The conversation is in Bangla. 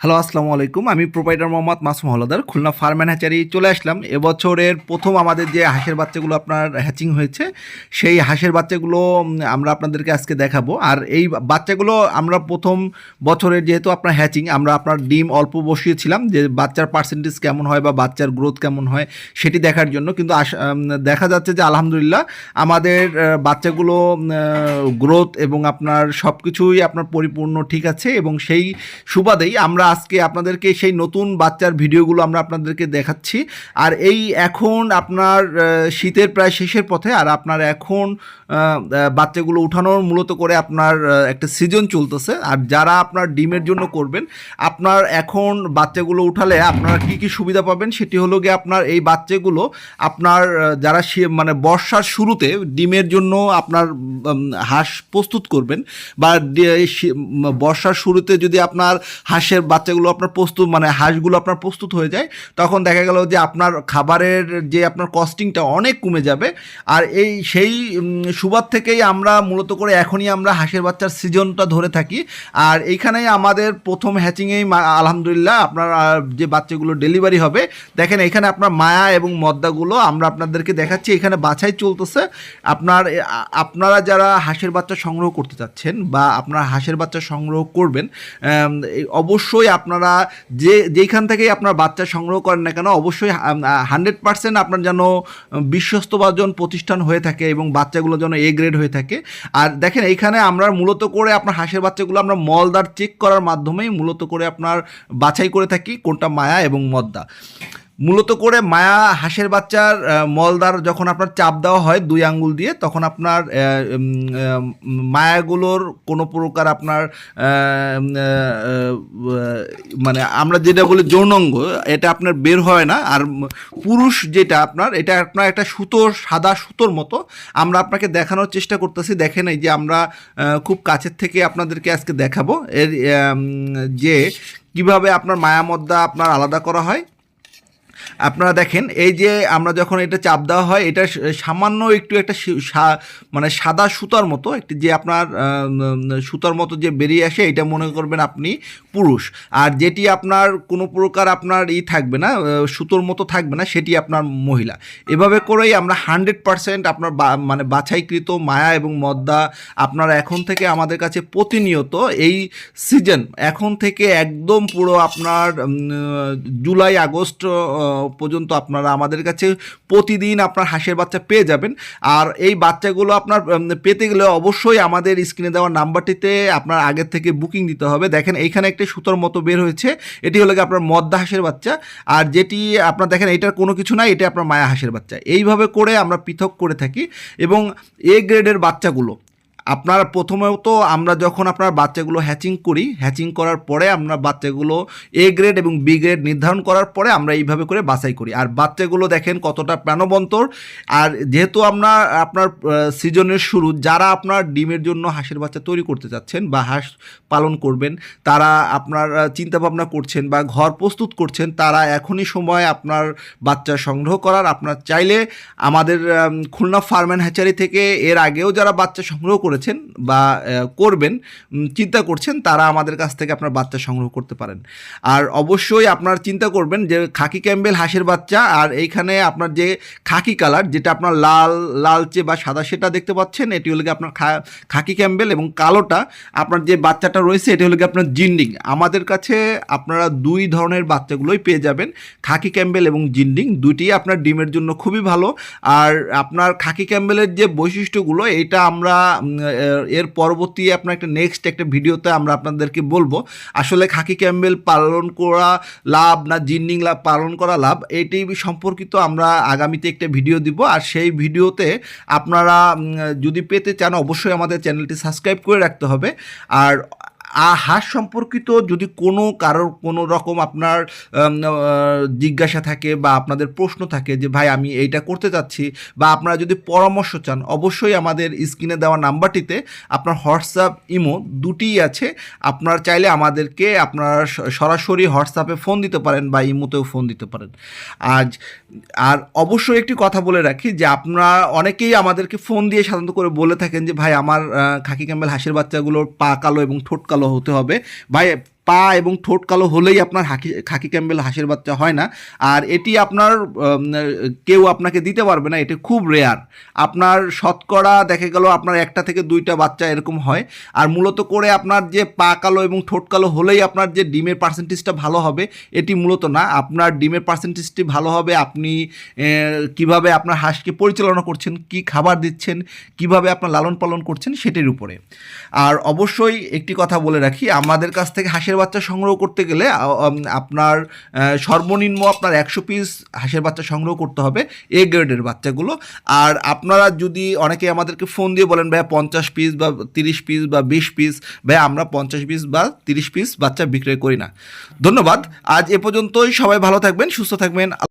হ্যালো, আসসালামু আলাইকুম। আমি proprietor Mohammad Masum Haldar, Khulna farm and hatchery চলে আসলাম। এবছরের প্রথম আমাদের যে হাঁসের বাচ্চাগুলো আপনার হ্যাচিং হয়েছে, সেই হাঁসের বাচ্চাগুলো আমরা আপনাদেরকে আজকে দেখাবো। আর এই বাচ্চাগুলো আমরা প্রথম বছরের যেহেতু আপনার হ্যাচিং আমরা আপনার ডিম অল্প বসিয়েছিলাম, যে বাচ্চার পার্সেন্টেজ কেমন হয় বা বাচ্চার গ্রোথ কেমন হয় সেটি দেখার জন্য। কিন্তু দেখা যাচ্ছে যে আলহামদুলিল্লাহ আমাদের বাচ্চাগুলো গ্রোথ এবং আপনার সব কিছুই আপনার পরিপূর্ণ ঠিক আছে এবং সেই সুবাদেই আমরা আজকে আপনাদেরকে সেই নতুন বাচ্চার ভিডিওগুলো আমরা আপনাদেরকে দেখাচ্ছি। আর এই এখন আপনার শীতের প্রায় শেষের পথে আর আপনার এখন বাচ্চাগুলো উঠানোর মূলত করে আপনার একটা সিজন চলতেছে। আর যারা আপনার ডিমের জন্য করবেন, আপনার এখন বাচ্চাগুলো উঠালে আপনারা কি কি সুবিধা পাবেন? সেটি হলো গিয়ে আপনার এই বাচ্চাগুলো আপনার যারা মানে বর্ষার শুরুতে ডিমের জন্য আপনার হাঁস প্রস্তুত করবেন বা বর্ষার শুরুতে যদি আপনার হাঁসের বাচ্চাগুলো আপনার প্রস্তুত মানে হাঁসগুলো আপনার প্রস্তুত হয়ে যায়, তখন দেখা গেল যে আপনার খাবারের যে আপনার কস্টিংটা অনেক কমে যাবে। আর এই সেই সুবাদ থেকেই আমরা মূলত করে এখনই আমরা হাঁসের বাচ্চার সিজনটা ধরে থাকি। আর এইখানেই আমাদের প্রথম হ্যাচিংয়েই আলহামদুলিল্লাহ আপনার যে বাচ্চাগুলো ডেলিভারি হবে, দেখেন এখানে আপনার মায়া এবং মদ্দাগুলো আমরা আপনাদেরকে দেখাচ্ছি, এখানে বাছাই চলতেছে। আপনার আপনারা যারা হাঁসের বাচ্চা সংগ্রহ করতে চাচ্ছেন বা আপনার হাঁসের বাচ্চা সংগ্রহ করবেন এই আপনারা যে, যেইখান থেকেই আপনার বাচ্চা সংগ্রহ করেন না কেন, অবশ্যই হান্ড্রেড পার্সেন্ট আপনার যেন বিশ্বস্তবাজন প্রতিষ্ঠান হয়ে থাকে এবং বাচ্চাগুলো যেন এ গ্রেড হয়ে থাকে। আর দেখেন, এইখানে আমরা মূলত করে আপনার হাঁসের বাচ্চাগুলো আমরা মলদার চেক করার মাধ্যমেই মূলত করে আপনার বাছাই করে থাকি কোনটা মায়া এবং মদ্দা। মূলত করে মায়া হাঁসের বাচ্চার মলদার যখন আপনার চাপ দেওয়া হয় দুই আঙ্গুল দিয়ে, তখন আপনার মায়াগুলোর কোনো প্রকার আপনার মানে আমরা যেটা বলি যৌনাঙ্গ, এটা আপনার বের হয় না। আর পুরুষ যেটা আপনার, এটা আপনার একটা সুতোর, সাদা সুতোর মতো। আমরা আপনাকে দেখানোর চেষ্টা করতেছি। দেখেন এই যে আমরা খুব কাছের থেকে আপনাদেরকে আজকে দেখাবো। এর যে কীভাবে আপনার মায়ামদ্দা আপনার আলাদা করা হয়। আপনারা দেখেন, এই যে আমরা যখন এটা চাপ দেওয়া হয়, এটা সামান্য একটু একটা মানে সাদা সুতার মতো, একটি যে আপনার সুতার মতো যে বেরিয়ে আসে, এটা মনে করবেন আপনি পুরুষ। আর যেটি আপনার কোনো প্রকার আপনার ই থাকবে না সুতোর মতো থাকবে না, সেটি আপনার মহিলা। এভাবে করেই আমরা হান্ড্রেড পারসেন্ট আপনার মানে বাছাইকৃত মায়া এবং মদ্দা আপনারা এখন থেকে আমাদের কাছে প্রতিনিয়ত এই সিজন, এখন থেকে একদম পুরো আপনার জুলাই, আগস্ট পর্যন্ত আপনারা আমাদের কাছে প্রতিদিন আপনার হাঁসের বাচ্চা পেয়ে যাবেন। আর এই বাচ্চাগুলো আপনার পেতে গেলে অবশ্যই আমাদের স্ক্রিনে দেওয়া নাম্বারটিতে আপনার আগের থেকে বুকিং দিতে হবে। দেখেন, এইখানে একটি সুতোর মতো বের হয়েছে। এটি হলো আপনার মদ্দা হাঁসের বাচ্চা। আর যেটি আপনার, দেখেন, এটার কোনো কিছু নাই, এটা আপনার মায়া হাঁসের বাচ্চা। এইভাবে করে আমরা পৃথক করে থাকি এবং এ গ্রেডের বাচ্চাগুলো আপনার প্রথমত আমরা যখন আপনার বাচ্চাগুলো হ্যাচিং করি হ্যাচিং করার পরে আমরা বাচ্চাগুলো এ গ্রেড এবং বি গ্রেড নির্ধারণ করার পরে আমরা এইভাবে করে বাছাই করি। আর বাচ্চাগুলো দেখেন কতটা প্রাণবন্তর। আর যেহেতু আমরা, আপনার সিজনের শুরু, যারা আপনার ডিমের জন্য হাঁসের বাচ্চা তৈরি করতে চাচ্ছেন বা হাঁস পালন করবেন, তারা আপনার চিন্তা ভাবনা করছেন বা ঘর প্রস্তুত করছেন, তারা এখনই সময় আপনার বাচ্চা সংগ্রহ করার। আপনার চাইলে আমাদের খুলনা ফার্ম অ্যান্ড হ্যাচারি থেকে এর আগেও যারা বাচ্চা সংগ্রহ করেছেন বা করবেন চিন্তা করছেন, তারা আমাদের কাছ থেকে আপনার বাচ্চা সংগ্রহ করতে পারেন। আর অবশ্যই আপনার চিন্তা করবেন যে, খাকি ক্যাম্বেল হাঁসের বাচ্চা আর এইখানে আপনার যে খাকি কালার, যেটা আপনার লাল, লালচে বা সাদা সেটা দেখতে পাচ্ছেন, এটি হলো আপনার খাকি ক্যাম্বেল এবং কালোটা আপনার যে বাচ্চাটা রয়েছে, এটি হলো আপনার জিন্ডিং। আমাদের কাছে আপনারা দুই ধরনের বাচ্চাগুলোই পেয়ে যাবেন, খাকি ক্যাম্বেল এবং জিন্ডিং। দুইটি আপনার ডিমের জন্য খুবই ভালো। আর আপনার খাকি ক্যাম্বেলের যে বৈশিষ্ট্যগুলো, এটা আমরা এর- পরবর্তী আপনার একটা নেক্সট একটা ভিডিওতে আমরা আপনাদেরকে বলব। আসলে খাকি ক্যাম্বেল পালন করা লাভ না, জিন্নিং লাভ, পালন করা লাভ, এটি সম্পর্কিত আমরা আগামীতে একটা ভিডিও দিব। আর সেই ভিডিওতে আপনারা যদি পেতে চান, অবশ্যই আমাদের চ্যানেলটি সাবস্ক্রাইব করে রাখতে হবে। আর হাঁস সম্পর্কিত যদি কোনো কারোর কোনো রকম আপনার জিজ্ঞাসা থাকে বা আপনাদের প্রশ্ন থাকে যে, ভাই, আমি এইটা করতে চাচ্ছি বা আপনারা যদি পরামর্শ চান, অবশ্যই আমাদের স্ক্রিনে দেওয়া নাম্বারটিতে আপনার হোয়াটসঅ্যাপ ইমো দুটিই আছে। আপনার চাইলে আমাদেরকে আপনারা সরাসরি হোয়াটসঅ্যাপে ফোন দিতে পারেন বা ইমোতেও ফোন দিতে পারেন। আজ, আর অবশ্যই একটি কথা বলে রাখি যে, আপনারা অনেকেই আমাদেরকে ফোন দিয়ে সাধারণত করে বলে থাকেন যে, ভাই, আমার খাকি ক্যাম্বেল হাঁসের বাচ্চাগুলোর পা কালো এবং ঠোঁট কালো হতে হবে। ভাই পা এবং ঠোঁট কালো হলেই আপনার হাকি, খাকি ক্যাম্বেল হাঁসের বাচ্চা হয় না। আর এটি আপনার কেউ আপনাকে দিতে পারবে না, এটি খুব রেয়ার আপনার শতকরা দেখে গেল আপনার একটা থেকে দুইটা বাচ্চা এরকম হয়। আর মূলত করে আপনার যে পা কালো এবং ঠোঁট কালো হলেই আপনার যে ডিমের পার্সেন্টেজটা ভালো হবে, এটি মূলত না। আপনার ডিমের পার্সেন্টেজটি ভালো হবে, আপনি কীভাবে আপনার হাঁসকে পরিচালনা করছেন, কি খাবার দিচ্ছেন, কীভাবে আপনার লালন পালন করছেন, সেটির উপরে। আর অবশ্যই একটি কথা বলে রাখি, আমাদের কাছ থেকে হাঁসের বাচ্চা সংগ্রহ করতে গেলে আপনার সর্বনিম্ন আপনার একশো পিস হাঁসের বাচ্চা সংগ্রহ করতে হবে এ গ্রেডের বাচ্চাগুলো। আর আপনারা যদি অনেকে আমাদেরকে ফোন দিয়ে বলেন ভাই পঞ্চাশ পিস বা তিরিশ পিস বা বিশ পিস ভাই আমরা পঞ্চাশ পিস বা তিরিশ পিস বাচ্চা বিক্রয় করি না। ধন্যবাদ। আজ এ পর্যন্তই। সবাই ভালো থাকবেন, সুস্থ থাকবেন।